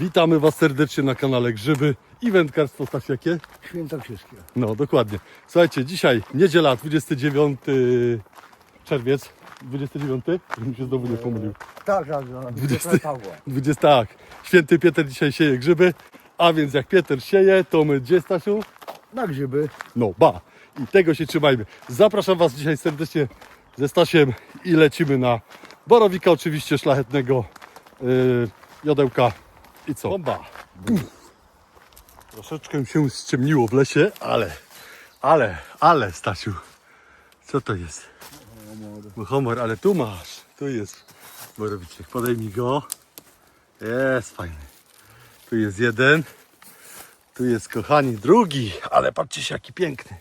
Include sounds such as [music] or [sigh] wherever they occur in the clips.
Witamy Was serdecznie na kanale Grzyby i Wędkarstwo Stasiakie. Świętokrzyskie. No, dokładnie. Słuchajcie, dzisiaj niedziela, 29 czerwiec. 29? Żebym się znowu nie pomylił. Tak, tak, tak. Dwudziesty- Pawła. 20, tak. Święty Pieter dzisiaj sieje grzyby, a więc jak Pieter sieje, to my gdzie, Stasiu? Na grzyby. No, ba. I tego się trzymajmy. Zapraszam Was dzisiaj serdecznie ze Stasiem i lecimy na borowika oczywiście szlachetnego yy, jodełka. I co? Bomba. Troszeczkę się ściemniło w lesie, ale, ale, ale Stasiu, co to jest? Muchomor, ale tu masz, tu jest borowiczek. Podejmij go. Jest fajny. Tu jest jeden. Tu jest, kochani, drugi, ale patrzcie się, jaki piękny.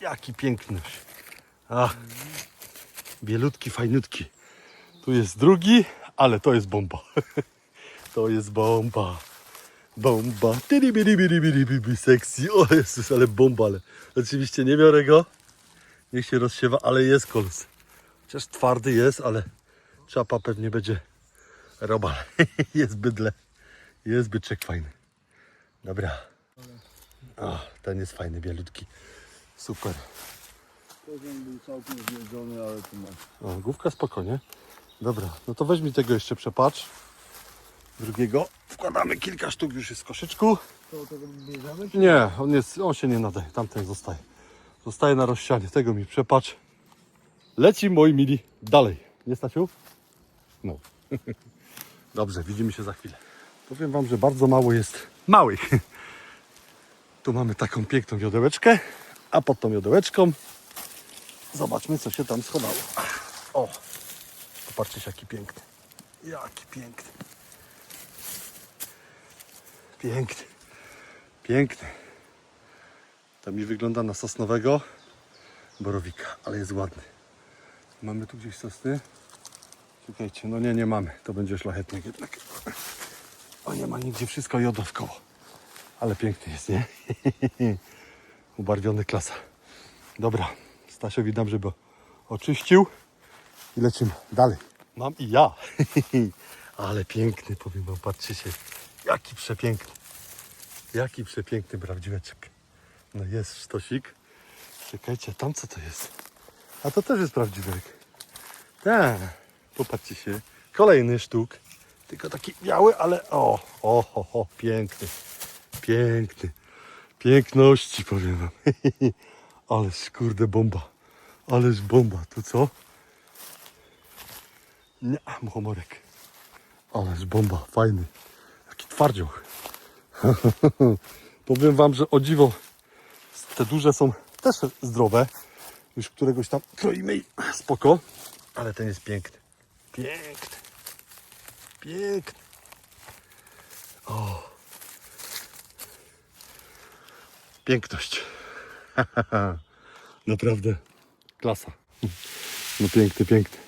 Jaki piękny. Ach, bielutki, fajnutki. Tu jest drugi, ale to jest bomba. [laughs] To jest bomba. Bomba. Sexy. O Jezus, ale bomba, ale oczywiście nie biorę go. Niech się rozsiewa, ale jest kolos. Chociaż twardy jest, ale czapa pewnie będzie robal. [laughs] jest bydle. Jest byczek fajny. Dobra. O, ten jest fajny, bielutki. Super. Ten był całkiem zjedzony, ale tu masz. O, główka spokojnie. Dobra, no to weź mi tego jeszcze przepatrz. Drugiego. Wkładamy kilka sztuk już jest w koszyczku. To tego bierzemy? Nie, on, jest, on się nie nadaje. Tamten zostaje. Zostaje na rozścianie. Tego mi przepatrz. Leci, moi mili, dalej. Nie Stasiu? No. [laughs] Dobrze, widzimy się za chwilę. Powiem wam, że bardzo mało jest małych. [laughs] Tu mamy taką piękną jodełeczkę, a pod tą jodełeczką zobaczmy, co się tam schowało. O, popatrzcie, jaki piękny. Jaki piękny. Piękny. Piękny. To mi wygląda na sosnowego borowika, ale jest ładny. Mamy tu gdzieś sosny? Czekajcie, no nie, nie mamy. To będzie szlachetny jednak. O, nie ma nigdzie wszystko jodowkoło. Ale piękny jest, nie? [laughs] Ubarwiony klasa. Dobra, Stasiowi dam, żeby oczyścił i lecimy dalej. Mam i ja. [laughs] Ale piękny, powiem wam, patrzcie się. Jaki przepiękny. Jaki przepiękny prawdziweczek. No jest sztosik. Czekajcie, tam co to jest? A to też jest prawdziwek. Tak, popatrzcie się. Kolejny sztuk. Tylko taki biały, ale o, o, o, o piękny. Piękny. Piękności powiem wam. [laughs] Ależ kurde bomba. Ależ bomba. Tu co? Nie, muchomorek. Ależ bomba, fajny. Jaki twardzioch. [laughs] Powiem wam, że o dziwo te duże są też zdrowe. Już któregoś tam kroimy spoko. Ale ten jest piękny. Piękny. Piękny. O. Piękność. [laughs] Naprawdę klasa. No piękny, piękny.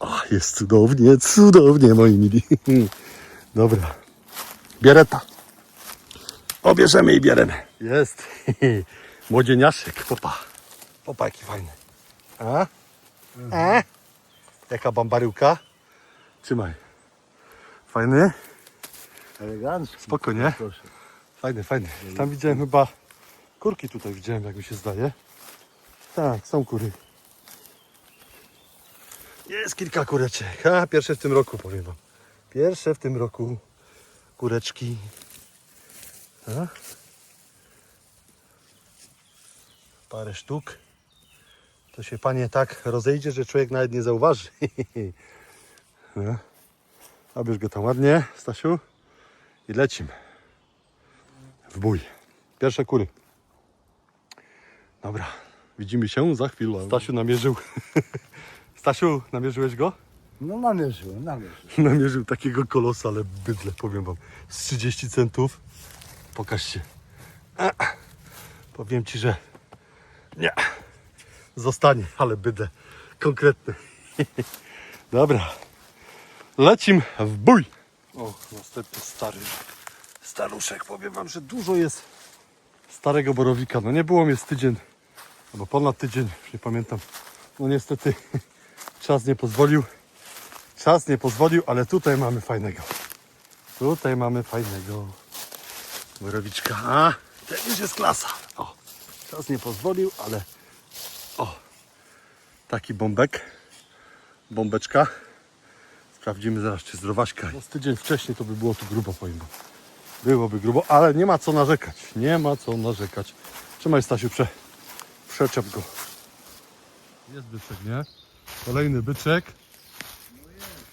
O, jest cudownie, cudownie, moi mili. [laughs] Dobra. Biereta. Obierzemy i bierzemy. Jest. [laughs] Młodzieniaszek. Popa. Popa, jaki fajny. A? A? Jaka bambaryłka? Trzymaj. Fajny? Elegancko. Spokojnie. Proszę. Fajny, fajny. Tam widziałem chyba kurki tutaj widziałem, jak mi się zdaje. Tak, są kury. Jest kilka kureczek. A, pierwsze w tym roku powiem wam. Pierwsze w tym roku kureczki. A? Parę sztuk. To się panie tak rozejdzie, że człowiek nawet nie zauważy. [laughs] A? A bierz go tam ładnie, Stasiu. I lecimy w bój. Pierwsze kury. Dobra, widzimy się za chwilę. Stasiu namierzył. [laughs] Stasiu, namierzyłeś go? No namierzyłem, namierzyłem. [laughs] Namierzył takiego kolosa, ale bydle, powiem wam. Z 30 centów. Pokaż się. A, powiem ci, że nie. Zostanie, ale bydle. Konkretny. [laughs] Dobra. Lecim w bój. O, następny stary. Staruszek, powiem wam, że dużo jest starego borowika. No nie było mnie z tydzień, albo ponad tydzień, już nie pamiętam. No niestety [laughs] czas nie pozwolił. Czas nie pozwolił, ale tutaj mamy fajnego. Tutaj mamy fajnego borowiczka. A, ten już jest klasa. O, czas nie pozwolił, ale o, taki bombek, bombeczka. Sprawdzimy zaraz, czy zdrowaśka. No z tydzień wcześniej to by było tu grubo, powiem wam. Byłoby grubo, ale nie ma co narzekać. Nie ma co narzekać. Trzymaj Stasiu, prze, przeczep go. Jest byczek, nie? Kolejny byczek.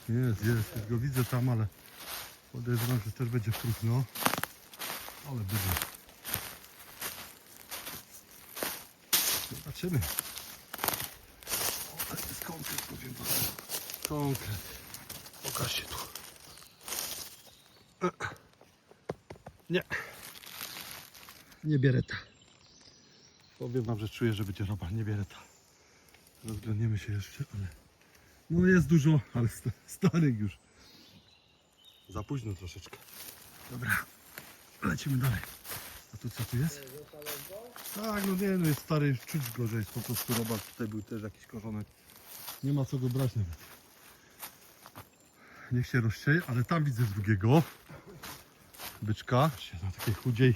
Jest, jest, już go widzę tam, ale podejrzewam, że też będzie próchno. Ale będzie. Zobaczymy. O, to jest konkret, powiem wam. Konkret. Pokaż się tu. E. Nie. Nie bierę ta. Powiem wam, że czuję, że będzie roba. Nie bierę ta. Rozglądniemy się jeszcze, ale... No jest dużo, ale sta- starych już. Za późno troszeczkę. Dobra, lecimy dalej. A tu co tu jest? Tak, no nie, no jest stary, już czuć go, że jest po prostu robak. Tutaj był też jakiś korzonek. Nie ma co go brać nawet. Niech się rozsieje, ale tam widzę drugiego byczka, się na takiej chudziej,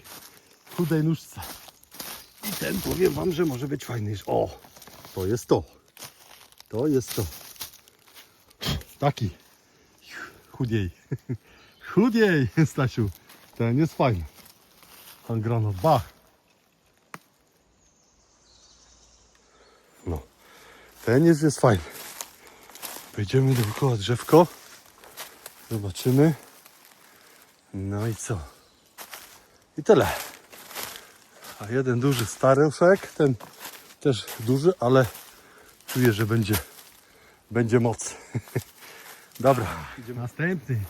chudej nóżce. I ten powiem wam, że może być fajny. O, to jest to. To jest to. Taki. Chudziej. Chudziej, Stasiu. Ten jest fajny. Ten granat, ba. No. Ten jest, jest fajny. Wejdziemy dookoła drzewko. Zobaczymy. No i co? I tyle. A jeden duży staruszek, ten też duży, ale czuję, że będzie, będzie moc. [laughs] Dobra, idziemy. Następny.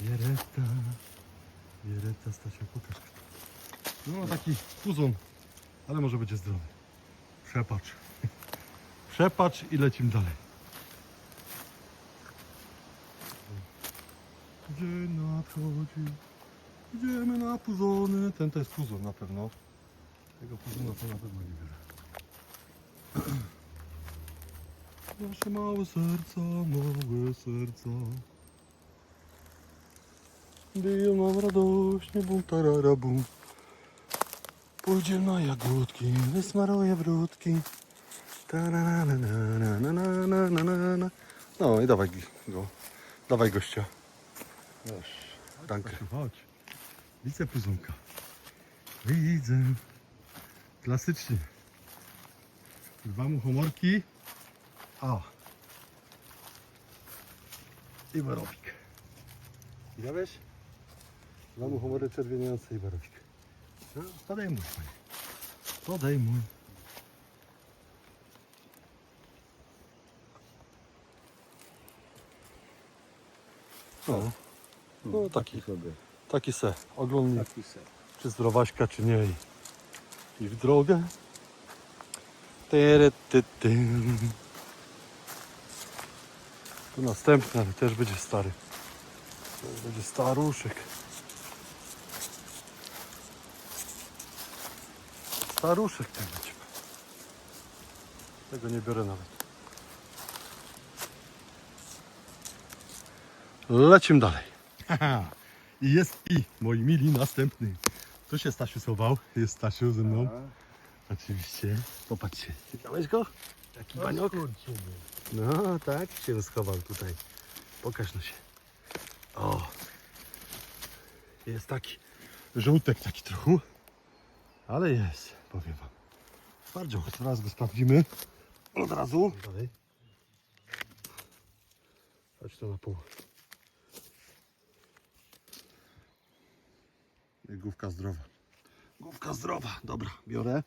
Wiereta. Wiereta, Stasia, pokaż. No taki puzon, ale może będzie zdrowy. Przepacz. Przepacz i lecimy dalej. Dzień nadchodzi. Idziemy na puzony. Ten to jest puzon na pewno. Tego puzona to na pewno nie biorę. Nasze małe serca, małe serca. Biją nam radośnie, bum tarara bum. Pójdzie na jagódki, wysmaruję wrótki. No i dawaj go, dawaj gościa. Wiesz. Chodź, widzę puzunka. Widzę. Klasycznie. Dwa muchomorki. A. I barowik. Widziałeś? Dwa muchomory czerwieniające i barowik. No, podejmuj. Podejmuj. O, no taki, sobie. taki se. Oglądnik, Taki ser. czy zdrowaśka, czy nie. I, i w drogę. Tyry, ty, ty. Tu następny, ale też będzie stary. To będzie staruszek. Staruszek ten będzie. Tego nie biorę nawet. Lecimy dalej. I jest i, moi mili, następny. Tu się Stasiu schował. Jest Stasiu ze mną. Oczywiście. Popatrzcie. Widziałeś go? Taki baniok? No tak, się schował tutaj. Pokaż no się. O. Jest taki żółtek taki trochę. Ale jest, powiem wam. Bardzo, teraz go sprawdzimy. Od razu. Dalej. Chodź to na pół. I Główka zdrowa. Główka zdrowa. Dobra, biorę.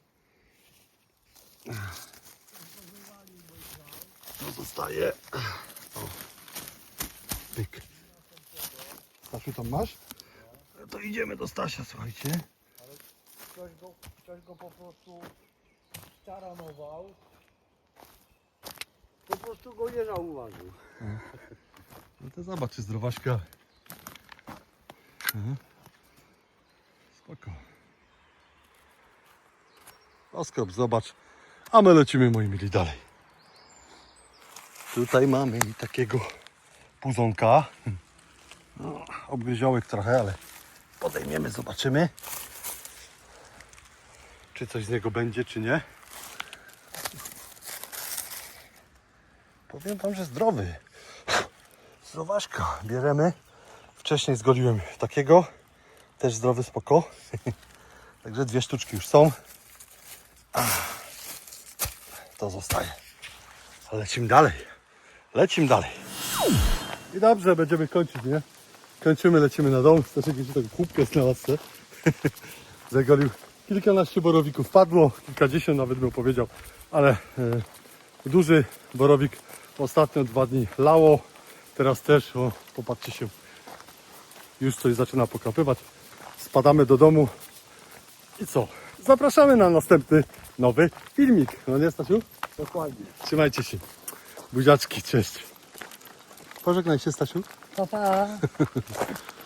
To zostaje. O. Pyk. Stasiu, tam masz? To idziemy do Stasia, słuchajcie. Ktoś go, ktoś go po prostu staranował. Po prostu go nie zauważył. [laughs] No to zobacz, czy zdrowaśka. Mhm. Spoko. Oskop, zobacz. A my lecimy, moi mili, dalej. Tutaj mamy takiego puzonka. obgryziołek trochę, ale podejmiemy, zobaczymy. Czy coś z niego będzie, czy nie. Powiem wam, że zdrowy. Zdrowaśka. Bierzemy. Wcześniej zgoliłem takiego. Też zdrowy, spoko. [laughs] Także dwie sztuczki już są. To zostaje. Ale lecimy dalej. Lecimy dalej. I dobrze, będziemy kończyć, nie? Kończymy, lecimy na dom. Też jakieś taką kubkę znalazł. se. [laughs] Zagolił kilkanaście borowików. Padło, kilkadziesiąt nawet bym powiedział. Ale e, duży borowik ostatnio dwa dni lało. Teraz też, o, popatrzcie się, już coś zaczyna pokapywać. Spadamy do domu. I co? Zapraszamy na następny nowy filmik. No nie, Stasiu? Dokładnie. Trzymajcie się. Buziaczki, cześć. Pożegnaj się, Stasiu. Pa, pa. [laughs]